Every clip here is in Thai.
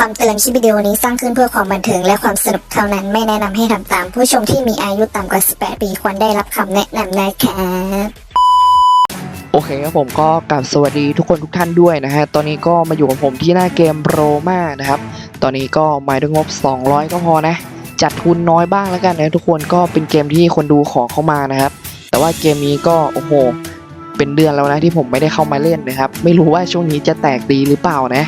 คำเตือนคลิปวิดีโอนี้สร้างขึ้นเพื่อความบันเทิงและความสนุกเท่านั้นไม่แนะนำให้ทำตาม ผู้ชมที่มีอายุต่ำกว่า 18 ปีควรได้รับคำแนะนำนะครับโอเคครับผมก็กลับสวัสดีทุกคนทุกท่านด้วยนะฮะ ตอนนี้ก็มาอยู่กับผมที่หน้าเกมโรมานะครับ ตอนนี้ก็หมายด้วยงบ 200 ก็พอนะ จัดทุนน้อยบ้างแล้วกันนะทุกคนก็เป็นเกมที่คนดูขอเข้ามานะครับ แต่ว่าเกมนี้ก็โอ้โหเป็นเดือนแล้วนะที่ผมไม่ได้เข้ามาเล่นนะครับ ไม่รู้ว่าช่วงนี้จะแตกดีหรือเปล่านะ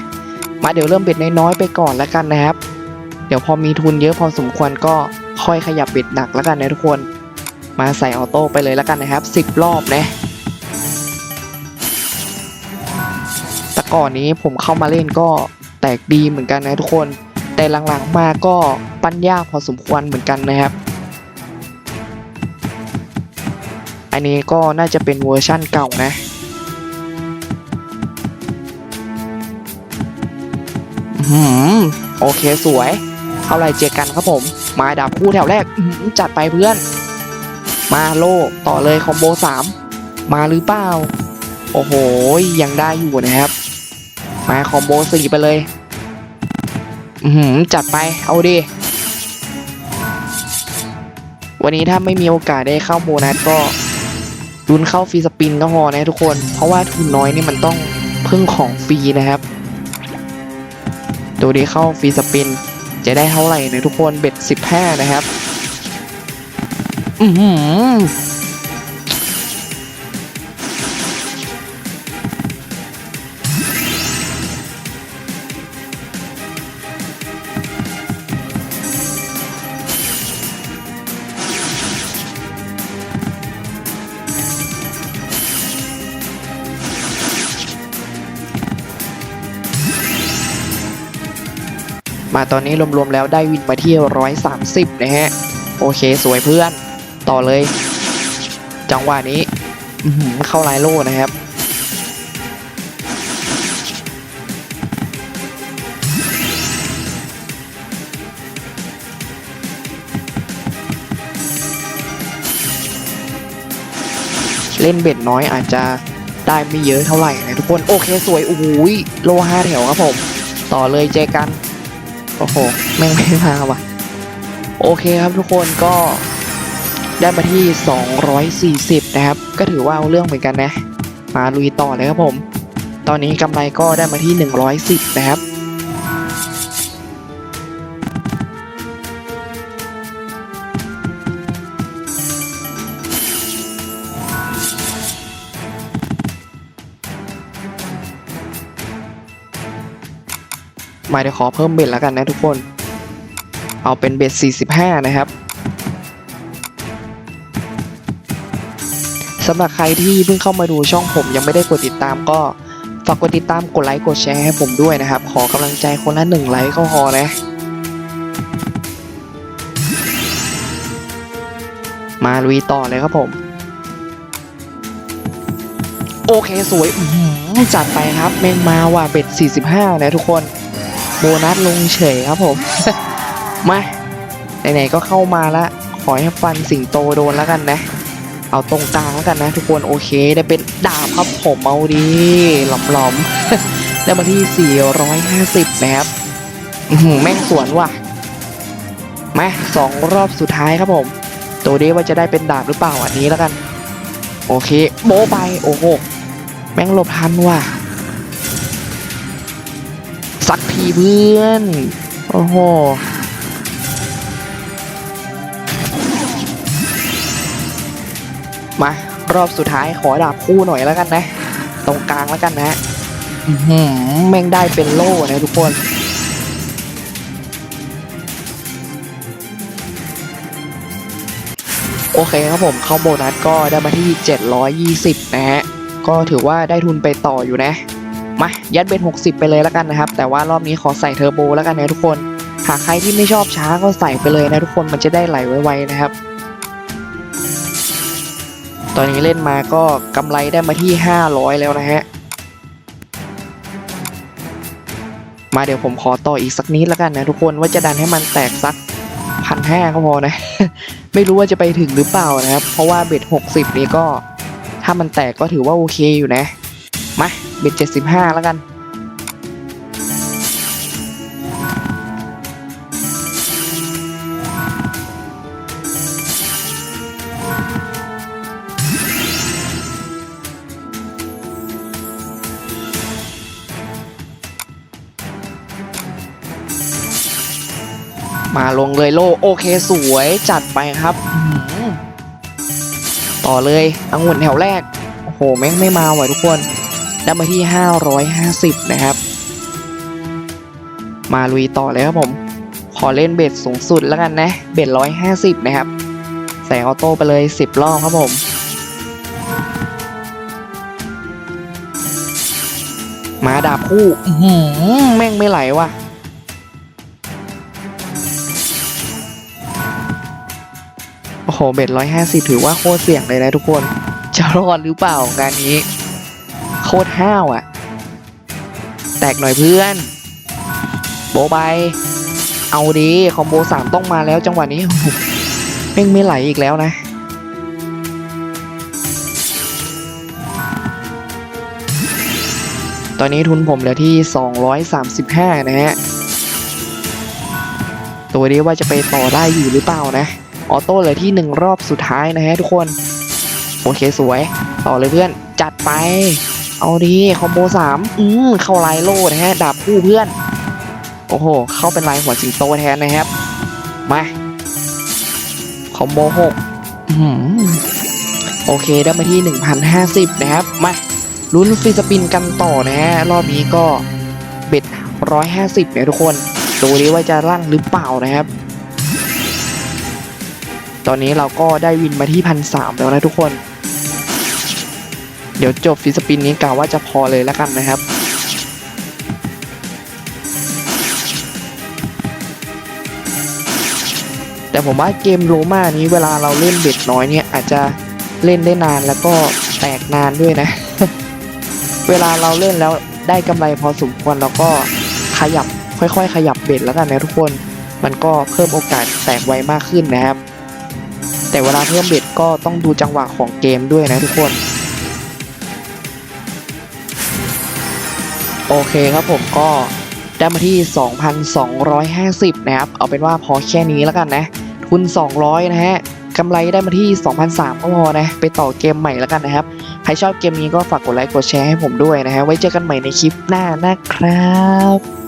มาเดี๋ยวเริ่มเบ็ดน้อยๆไปก่อนแล้วกันนะครับ เดี๋ยวพอมีทุนเยอะพอสมควรก็ค่อยขยับเบ็ดหนักแล้วกันนะทุกคน มาใส่ออโต้ไปเลยแล้วกันนะครับ 10 รอบนะแต่ก่อนนี้ผมเข้ามาเล่นก็แตกดีเหมือนกันนะทุกคน แต่หลังๆมาก็ปั้นยากพอสมควรเหมือนกันนะครับ อันนี้ก็น่าจะเป็นเวอร์ชั่นเก่านะ หือโอเคสวยเท่าไรเจอกันครับผม มาดาบคู่แถวแรกจัดไปเพื่อน มาโลต่อเลยคอมโบ3มาหรือเปล่า โอ้โหยังได้อยู่นะครับ มาคอมโบสี่ไปเลยหือจัดไปเอาดิวันนี้ถ้าไม่มีโอกาสได้เข้าโบนัสก็รุนเข้าฟรีสปินก็พอนะทุกคน เพราะว่าทุนน้อยนี่มันต้องพึ่งของฟรีนะครับ ตัวนี้เข้าฟรีสปิน จะได้เท่าไหร่นะทุกคนเบ็ดสิบห้นะครับ อืม มาตอนนี้รวมๆแล้วได้วินมาที่ 130 นะฮะ โอเคสวยเพื่อน ต่อเลย จังหวะนี้เข้าลายโล่นะครับ เล่นเบ็ดน้อยอาจจะได้ไม่เยอะเท่าไหร่นะทุกคน โอเคสวยโอ้ยโลห้าแถวครับผม ต่อเลยเจอกัน โอ้โห แม่งไม่มาว่ะ โอเคครับทุกคนก็ได้มาที่ 240 นะครับ ก็ถือว่าเอาเรื่องเหมือนกันนะ มาลุยต่อเลยครับผม ตอนนี้กำไรก็ได้มาที่ 110 นะครับ มาเดี๋ยวขอเพิ่มเบ็ดแล้วกันนะทุกคน เอาเป็นเบ็ด 45 นะครับสำหรับใครที่เพิ่งเข้ามาดูช่องผมยังไม่ได้กดติดตามก็ฝากกดติดตามกดไลค์กดแชร์ให้ผมด้วยนะครับ ขอกำลังใจคนละหนึ่งไลค์ก็พอนะ มาลุยต่อเลยครับผม โอเคสวยจัดไปครับ แม่งมาว่ะเบ็ด 45 นะทุกคน โบนัสลงเฉยครับผม มาไหนๆก็เข้ามาละขอให้ฟันสิงโตโดนแล้วกันนะ เอาตรงกลางแล้วกันนะ ทุกคนโอเคได้เป็นดาบครับผมเอาดีหลอมๆได้มาที่ 450 นะครับแม่งสวนว่ะมาสองรอบสุดท้ายครับผม ตัวนี้ว่าจะได้เป็นดาบหรือเปล่าอันนี้แล้วกัน โอเค โบไปโอ้โหแม่งหลบทันว่ะ สักทีเพื่อน โอ้โห มารอบสุดท้ายขอดาบคู่หน่อยแล้วกันนะ ตรงกลางแล้วกันนะอื้อหือแม่งได้เป็นโล่นะทุกคนโอเคครับผมเข้าโบนัสก็ได้มาที่ 720 นะฮะ ก็ถือว่าได้ทุนไปต่ออยู่นะ มายัดเบ็ด60 ไปเลยแล้วกันนะครับ แต่ว่ารอบนี้ขอใส่เทอร์โบแล้วกันนะทุกคนหากใครที่ไม่ชอบช้าก็ใส่ไปเลยนะทุกคนมันจะได้ไหลไวๆนะครับ ตอนนี้เล่นมาก็กำไรได้มาที่ 500 แล้วนะฮะมาเดี๋ยวผมขอต่ออีกสักนิดแล้วกันนะทุกคนว่าจะดันให้มันแตกสักพันห้าก็พอนะ ไม่รู้ว่าจะไปถึงหรือเปล่านะครับ เพราะว่าเบ็ด60นี้ก็ ถ้ามันแตกก็ถือว่าโอเคอยู่นะ มา เบ็ดเจ็ดสิบห้าแล้วกัน มาลงเลยโลโอเคสวยจัดไปครับ ต่อเลยอังุ่นแถวแรก โอ้โห แม่งไม่มาไหวทุกคน ได้มาที่ 550 นะครับ มาลุยต่อเลยครับผม ขอเล่นเบ็ดสูงสุดแล้วกันนะ เบ็ด 150 นะครับ ใส่ออโต้ไปเลย 10 รอบครับผมมาดาบคู่อื้อหือแม่งไม่ไหลว่ะ โอ้โห เบ็ดร้อยห้าสิบถือว่าโคตรเสี่ยงเลยนะทุกคน จะรอดหรือเปล่างานนี้ โคตรห้าวอะ่ะ แตกหน่อยเพื่อน โบไป เอาดีคอมโบสามต้องมาแล้วจังหวะนี้โอ้โหแม่งไม่ไหลอีกแล้วนะ ตอนนี้ทุนผมเหลือที่ 235 นะฮะ ตัวนี้ว่าจะไปต่อได้อยู่หรือเปล่านะ ออโต้เหลือที่หนึ่งรอบสุดท้ายนะฮะทุกคน โอเคสวย ต่อเลยเพื่อน จัดไป เอาดีคอมโบสามอืมเข้าไลโล่นะฮะดาบคู่เพื่อน โอ้โห เข้าเป็นลายหัวสิงโตแทนนะครับ มาคอมโบหกอื้อหือโอเคได้มาที่ 1,050 นะครับ มาลุ้นฟรีสปินกันต่อนะฮะ รอบนี้ก็เบ็ด 150 เนี่ยทุกคน ดูดิว่าจะลั่นหรือเปล่านะครับ ตอนนี้เราก็ได้วินมาที่พันสามแล้วนะทุกคน เดี๋ยวจบฟรีสปินนี้กล่าวว่าจะพอเลยแล้วกันนะครับแต่ผมว่าเกมโรมานี้เวลาเราเล่นเบ็ดน้อยเนี่ยอาจจะเล่นได้นานแล้วก็แตกนานด้วยนะ เวลาเราเล่นแล้วได้กำไรพอสมควรเราก็ขยับค่อยๆ ขยับเบ็ดแล้วกันนะทุกคน มันก็เพิ่มโอกาสแตกไวมากขึ้นนะครับ แต่เวลาเพิ่มเบ็ดก็ต้องดูจังหวะของเกมด้วยนะทุกคน โอเคครับผมก็ได้มาที่ 2,250 นะครับ เอาเป็นว่าพอแค่นี้แล้วกันนะ ทุน 200 นะฮะกำไรได้มาที่ 2,003ก็พอนะ ไปต่อเกมใหม่แล้วกันนะครับ ใครชอบเกมนี้ก็ฝากกดไลค์ กดแชร์ให้ผมด้วยนะฮะ ไว้เจอกันใหม่ในคลิปหน้านะครับ